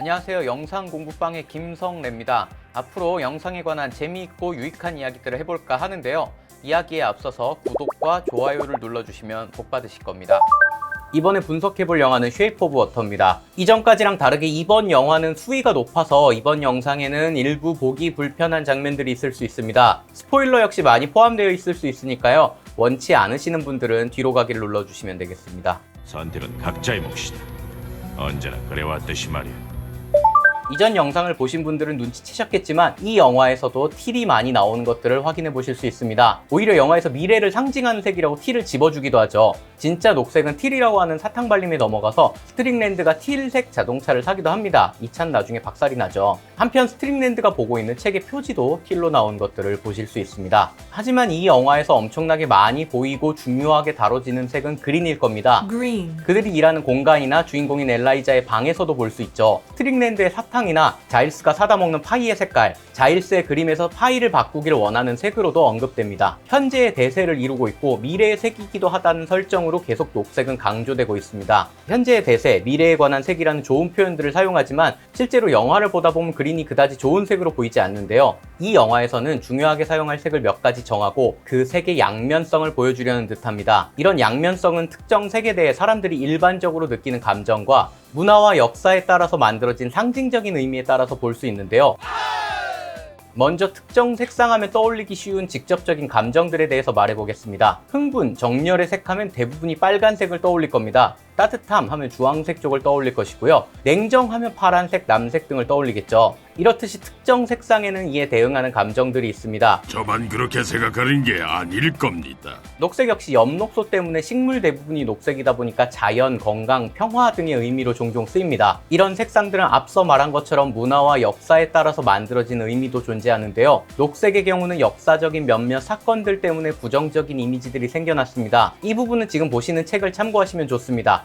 안녕하세요. 영상 공부방의 김성래입니다. 앞으로 영상에 관한 재미있고 유익한 이야기들을 해볼까 하는데요. 이야기에 앞서서 구독과 좋아요를 눌러주시면 복 받으실 겁니다. 이번에 분석해볼 영화는 쉐이프 오브 워터입니다. 이전까지랑 다르게 이번 영화는 수위가 높아서 이번 영상에는 일부 보기 불편한 장면들이 있을 수 있습니다. 스포일러 역시 많이 포함되어 있을 수 있으니까요. 원치 않으시는 분들은 뒤로 가기를 눌러주시면 되겠습니다. 선택은 각자의 몫이다. 언제나 그래왔듯이 말이야. 이전 영상을 보신 분들은 눈치채셨겠지만 이 영화에서도 틸이 많이 나오는 것들을 확인해 보실 수 있습니다. 오히려 영화에서 미래를 상징하는 색이라고 틸을 집어주기도 하죠. 진짜 녹색은 틸이라고 하는 사탕 발림에 넘어가서 스트링랜드가 틸색 자동차를 사기도 합니다. 이 차는 나중에 박살이 나죠. 한편 스트링랜드가 보고 있는 책의 표지도 틸로 나온 것들을 보실 수 있습니다. 하지만 이 영화에서 엄청나게 많이 보이고 중요하게 다뤄지는 색은 그린일 겁니다. green, 그들이 일하는 공간이나 주인공인 엘라이자의 방에서도 볼 수 있죠. 스트링랜드의 사탕 이나 자일스가 사다 먹는 파이의 색깔, 자일스의 그림에서 파이를 바꾸기를 원하는 색으로도 언급됩니다. 현재의 대세를 이루고 있고 미래의 색이기도 하다는 설정으로 계속 녹색은 강조되고 있습니다. 현재의 대세, 미래에 관한 색이라는 좋은 표현들을 사용하지만 실제로 영화를 보다 보면 그린이 그다지 좋은 색으로 보이지 않는데요. 이 영화에서는 중요하게 사용할 색을 몇 가지 정하고 그 색의 양면성을 보여주려는 듯합니다. 이런 양면성은 특정 색에 대해 사람들이 일반적으로 느끼는 감정과 문화와 역사에 따라서 만들어진 상징적인 의미에 따라서 볼 수 있는데요. 먼저 특정 색상하면 떠올리기 쉬운 직접적인 감정들에 대해서 말해보겠습니다. 흥분, 정열의 색하면 대부분이 빨간색을 떠올릴 겁니다. 따뜻함 하면 주황색 쪽을 떠올릴 것이고요. 냉정하면 파란색, 남색 등을 떠올리겠죠. 이렇듯이 특정 색상에는 이에 대응하는 감정들이 있습니다. 저만 그렇게 생각하는 게 아닐 겁니다. 녹색 역시 엽록소 때문에 식물 대부분이 녹색이다 보니까 자연, 건강, 평화 등의 의미로 종종 쓰입니다. 이런 색상들은 앞서 말한 것처럼 문화와 역사에 따라서 만들어진 의미도 존재하는데요. 녹색의 경우는 역사적인 몇몇 사건들 때문에 부정적인 이미지들이 생겨났습니다. 이 부분은 지금 보시는 책을 참고하시면 좋습니다.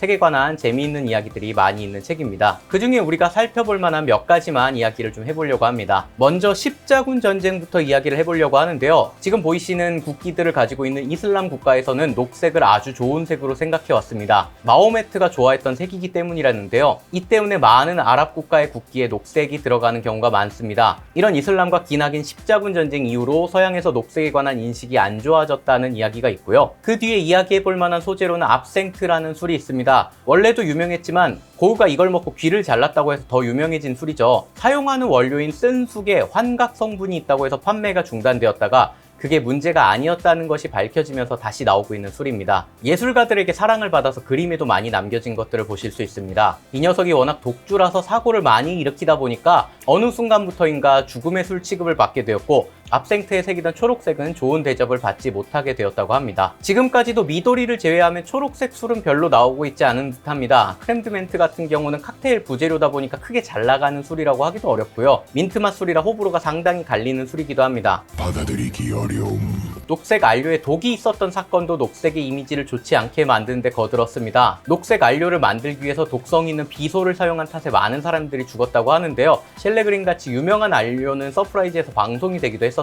색에 관한 재미있는 이야기들이 많이 있는 책입니다. 그 중에 우리가 살펴볼 만한 몇 가지만 이야기를 좀 해보려고 합니다. 먼저 십자군 전쟁부터 이야기를 해보려고 하는데요. 지금 보이시는 국기들을 가지고 있는 이슬람 국가에서는 녹색을 아주 좋은 색으로 생각해 왔습니다. 마호메트가 좋아했던 색이기 때문이라는데요. 이 때문에 많은 아랍 국가의 국기에 녹색이 들어가는 경우가 많습니다. 이런 이슬람과 기나긴 십자군 전쟁 이후로 서양에서 녹색에 관한 인식이 안 좋아졌다는 이야기가 있고요. 그 뒤에 이야기해 볼 만한 소재로는 압생트라는 술이 있습니다. 원래도 유명했지만 고우가 이걸 먹고 귀를 잘랐다고 해서 더 유명해진 술이죠. 사용하는 원료인 쓴 숙에 환각 성분이 있다고 해서 판매가 중단되었다가 그게 문제가 아니었다는 것이 밝혀지면서 다시 나오고 있는 술입니다. 예술가들에게 사랑을 받아서 그림에도 많이 남겨진 것들을 보실 수 있습니다. 이 녀석이 워낙 독주라서 사고를 많이 일으키다 보니까 어느 순간부터인가 죽음의 술 취급을 받게 되었고 압생트에 새기던 초록색은 좋은 대접을 받지 못하게 되었다고 합니다. 지금까지도 미도리를 제외하면 초록색 술은 별로 나오고 있지 않은 듯합니다. 크렘드멘트 같은 경우는 칵테일 부재료다 보니까 크게 잘 나가는 술이라고 하기도 어렵고요. 민트맛 술이라 호불호가 상당히 갈리는 술이기도 합니다. 받아들이기 어려움. 녹색 안료에 독이 있었던 사건도 녹색의 이미지를 좋지 않게 만드는 데 거들었습니다. 녹색 안료를 만들기 위해서 독성 있는 비소를 사용한 탓에 많은 사람들이 죽었다고 하는데요. 셸레그린 같이 유명한 안료는 서프라이즈에서 방송이 되기도 했었습니다.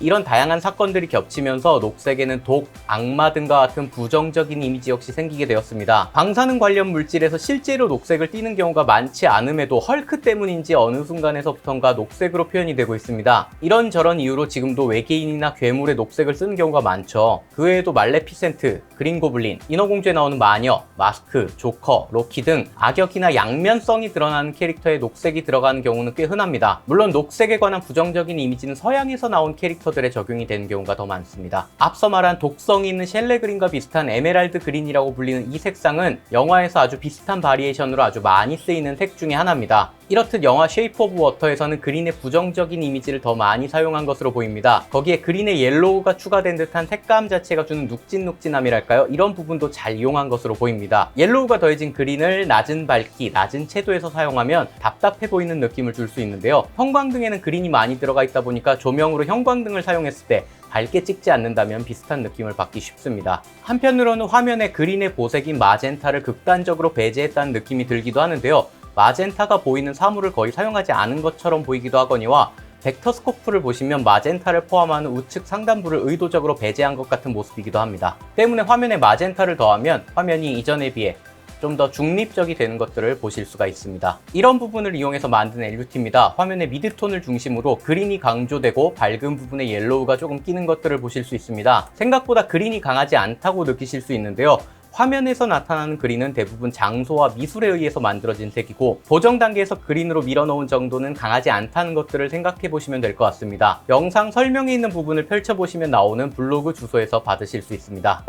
이런 다양한 사건들이 겹치면서 녹색에는 독, 악마 등과 같은 부정적인 이미지 역시 생기게 되었습니다. 방사능 관련 물질에서 실제로 녹색을 띠는 경우가 많지 않음에도 헐크 때문인지 어느 순간에서부턴가 녹색으로 표현이 되고 있습니다. 이런저런 이유로 지금도 외계인이나 괴물의 녹색을 쓰는 경우가 많죠. 그 외에도 말레피센트, 그린고블린, 인어공주에 나오는 마녀, 마스크, 조커, 로키 등 악역이나 양면성이 드러나는 캐릭터에 녹색이 들어가는 경우는 꽤 흔합니다. 물론 녹색에 관한 부정적인 이미지는 서양에서 나온 캐릭터들에 적용이 되는 경우가 더 많습니다. 앞서 말한 독성이 있는 셸레 그린과 비슷한 에메랄드 그린이라고 불리는 이 색상은 영화에서 아주 비슷한 바리에이션으로 아주 많이 쓰이는 색 중에 하나입니다. 이렇듯 영화 쉐이프 오브 워터에서는 그린의 부정적인 이미지를 더 많이 사용한 것으로 보입니다. 거기에 그린의 옐로우가 추가된 듯한 색감 자체가 주는 눅진눅진함이랄까요? 이런 부분도 잘 이용한 것으로 보입니다. 옐로우가 더해진 그린을 낮은 밝기, 낮은 채도에서 사용하면 답답해 보이는 느낌을 줄 수 있는데요. 형광등에는 그린이 많이 들어가 있다 보니까 조명으로 형광등을 사용했을 때 밝게 찍지 않는다면 비슷한 느낌을 받기 쉽습니다. 한편으로는 화면에 그린의 보색인 마젠타를 극단적으로 배제했다는 느낌이 들기도 하는데요. 마젠타가 보이는 사물을 거의 사용하지 않은 것처럼 보이기도 하거니와 벡터 스코프를 보시면 마젠타를 포함하는 우측 상단부를 의도적으로 배제한 것 같은 모습이기도 합니다. 때문에 화면에 마젠타를 더하면 화면이 이전에 비해 좀 더 중립적이 되는 것들을 보실 수가 있습니다. 이런 부분을 이용해서 만든 LUT입니다. 화면의 미드톤을 중심으로 그린이 강조되고 밝은 부분에 옐로우가 조금 끼는 것들을 보실 수 있습니다. 생각보다 그린이 강하지 않다고 느끼실 수 있는데요. 화면에서 나타나는 그린은 대부분 장소와 미술에 의해서 만들어진 색이고 보정 단계에서 그린으로 밀어넣은 정도는 강하지 않다는 것들을 생각해 보시면 될 것 같습니다. 영상 설명에 있는 부분을 펼쳐보시면 나오는 블로그 주소에서 받으실 수 있습니다.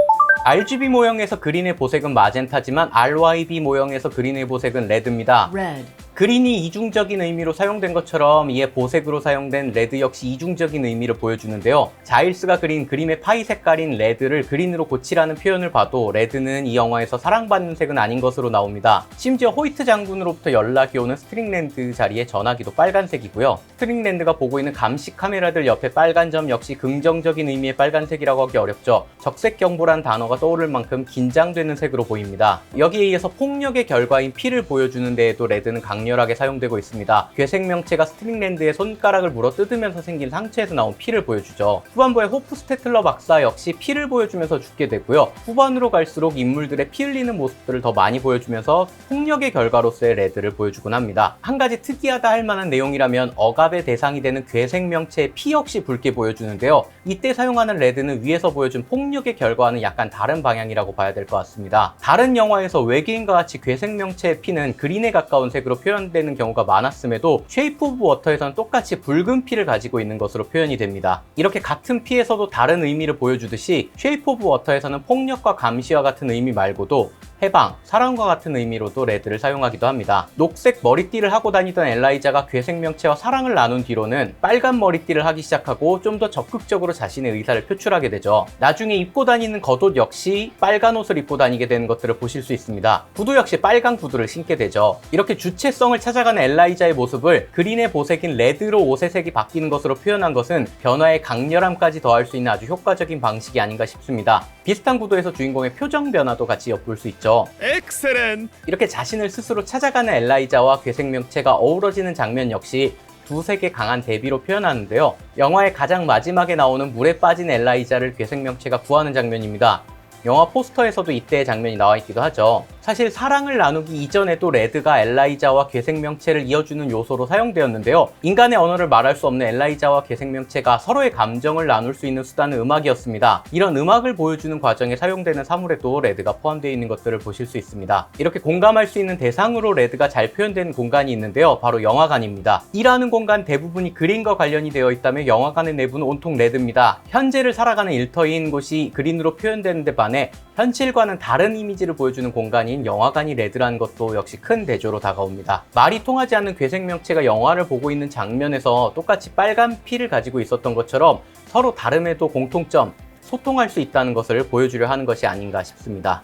RGB 모형에서 그린의 보색은 마젠타지만 RYB 모형에서 그린의 보색은 레드입니다. red, 그린이 이중적인 의미로 사용된 것처럼 이에 보색으로 사용된 레드 역시 이중적인 의미를 보여주는데요. 자일스가 그린 그림의 파이 색깔인 레드를 그린으로 고치라는 표현을 봐도 레드는 이 영화에서 사랑받는 색은 아닌 것으로 나옵니다. 심지어 호이트 장군으로부터 연락이 오는 스트링랜드 자리에 전화기도 빨간색이고요. 스트링랜드가 보고 있는 감시 카메라들 옆에 빨간 점 역시 긍정적인 의미의 빨간색이라고 하기 어렵죠. 적색 경보란 단어가 떠오를 만큼 긴장되는 색으로 보입니다. 여기에 의해서 폭력의 결과인 피를 보여주는 데에도 레드는 강 렬하게 사용되고 있습니다. 괴생명체가 스트링랜드의 손가락을 물어 뜯으면서 생긴 상처에서 나온 피를 보여주죠. 후반부의 호프 스테틀러 박사 역시 피를 보여주면서 죽게 되고요. 후반으로 갈수록 인물들의 피 흘리는 모습들을 더 많이 보여주면서 폭력의 결과로서의 레드를 보여주곤 합니다. 한 가지 특이하다 할 만한 내용이라면 억압의 대상이 되는 괴생명체의 피 역시 붉게 보여주는데요. 이때 사용하는 레드는 위에서 보여준 폭력의 결과와는 약간 다른 방향이라고 봐야 될 것 같습니다. 다른 영화에서 외계인과 같이 괴생명체의 피는 그린에 가까운 색으로 표현 되는 경우가 많았음에도 쉐이프 오브 워터에서는 똑같이 붉은 피를 가지고 있는 것으로 표현이 됩니다. 이렇게 같은 피에서도 다른 의미를 보여주듯이 쉐이프 오브 워터에서는 폭력과 감시와 같은 의미 말고도 해방, 사랑과 같은 의미로도 레드를 사용하기도 합니다. 녹색 머리띠를 하고 다니던 엘라이자가 괴생명체와 사랑을 나눈 뒤로는 빨간 머리띠를 하기 시작하고 좀 더 적극적으로 자신의 의사를 표출하게 되죠. 나중에 입고 다니는 겉옷 역시 빨간 옷을 입고 다니게 되는 것들을 보실 수 있습니다. 구두 역시 빨간 구두를 신게 되죠. 이렇게 주체성을 찾아가는 엘라이자의 모습을 그린의 보색인 레드로 옷의 색이 바뀌는 것으로 표현한 것은 변화의 강렬함까지 더할 수 있는 아주 효과적인 방식이 아닌가 싶습니다. 비슷한 구도에서 주인공의 표정 변화도 같이 엿볼 수 있죠. 엑셀렌. 이렇게 자신을 스스로 찾아가는 엘라이자와 괴생명체가 어우러지는 장면 역시 두색의 강한 대비로 표현하는데요. 영화의 가장 마지막에 나오는 물에 빠진 엘라이자를 괴생명체가 구하는 장면입니다. 영화 포스터에서도 이때의 장면이 나와 있기도 하죠. 사실 사랑을 나누기 이전에도 레드가 엘라이자와 괴생명체를 이어주는 요소로 사용되었는데요. 인간의 언어를 말할 수 없는 엘라이자와 괴생명체가 서로의 감정을 나눌 수 있는 수단은 음악이었습니다. 이런 음악을 보여주는 과정에 사용되는 사물에도 레드가 포함되어 있는 것들을 보실 수 있습니다. 이렇게 공감할 수 있는 대상으로 레드가 잘 표현된 공간이 있는데요. 바로 영화관입니다. 일하는 공간 대부분이 그린과 관련이 되어 있다면 영화관의 내부는 온통 레드입니다. 현재를 살아가는 일터인 곳이 그린으로 표현되는데 반해 현실과는 다른 이미지를 보여주는 공간 인 영화관이 레드라는 것도 역시 큰 대조로 다가옵니다. 말이 통하지 않는 괴생명체가 영화를 보고 있는 장면에서 똑같이 빨간 피를 가지고 있었던 것처럼 서로 다름에도 공통점, 소통할 수 있다는 것을 보여주려 하는 것이 아닌가 싶습니다.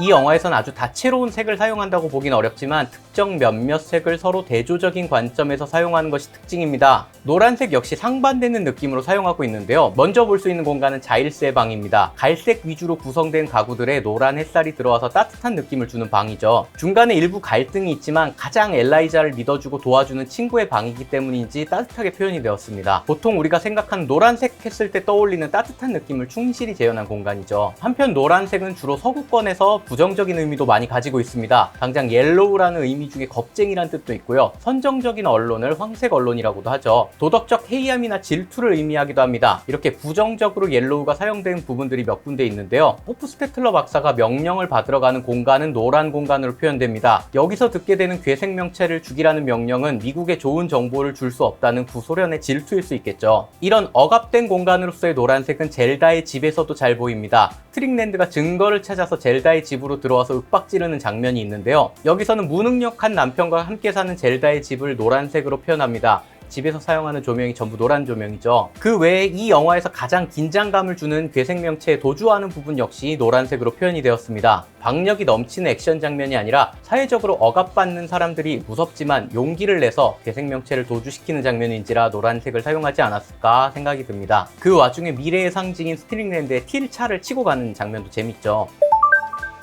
이 영화에선 아주 다채로운 색을 사용한다고 보긴 어렵지만 특정 몇몇 색을 서로 대조적인 관점에서 사용하는 것이 특징입니다. 노란색 역시 상반되는 느낌으로 사용하고 있는데요. 먼저 볼 수 있는 공간은 자일스의 방입니다. 갈색 위주로 구성된 가구들에 노란 햇살이 들어와서 따뜻한 느낌을 주는 방이죠. 중간에 일부 갈등이 있지만 가장 엘라이자를 믿어주고 도와주는 친구의 방이기 때문인지 따뜻하게 표현이 되었습니다. 보통 우리가 생각하는 노란색 했을 때 떠올리는 따뜻한 느낌을 충실히 재현한 공간이죠. 한편 노란색은 주로 서구권에서 부정적인 의미도 많이 가지고 있습니다. 당장 옐로우라는 의미 중에 겁쟁이란 뜻도 있고요. 선정적인 언론을 황색 언론이라고도 하죠. 도덕적 해이함이나 질투를 의미하기도 합니다. 이렇게 부정적으로 옐로우가 사용된 부분들이 몇 군데 있는데요. 호프스테틀러 박사가 명령을 받으러 가는 공간은 노란 공간으로 표현됩니다. 여기서 듣게 되는 괴생명체를 죽이라는 명령은 미국에 좋은 정보를 줄 수 없다는 구소련의 질투일 수 있겠죠. 이런 억압된 공간으로서의 노란색은 젤다의 집에서도 잘 보입니다. 트릭랜드가 증거를 찾아서 젤다의 집으로 들어와서 윽박 지르는 장면이 있는데요. 여기서는 무능력 한 남편과 함께 사는 젤다의 집을 노란색으로 표현합니다. 집에서 사용하는 조명이 전부 노란 조명이죠. 그 외에 이 영화에서 가장 긴장감을 주는 괴생명체에 도주하는 부분 역시 노란색으로 표현이 되었습니다. 박력이 넘치는 액션 장면이 아니라 사회적으로 억압받는 사람들이 무섭지만 용기를 내서 괴생명체를 도주시키는 장면인지라 노란색을 사용하지 않았을까 생각이 듭니다. 그 와중에 미래의 상징인 스트링랜드에 틸 차를 치고 가는 장면도 재밌죠.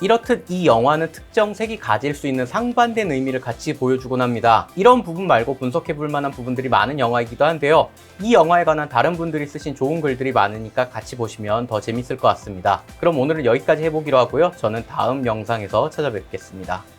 이렇듯 이 영화는 특정 색이 가질 수 있는 상반된 의미를 같이 보여주곤 합니다. 이런 부분 말고 분석해 볼 만한 부분들이 많은 영화이기도 한데요. 이 영화에 관한 다른 분들이 쓰신 좋은 글들이 많으니까 같이 보시면 더 재밌을 것 같습니다. 그럼 오늘은 여기까지 해보기로 하고요. 저는 다음 영상에서 찾아뵙겠습니다.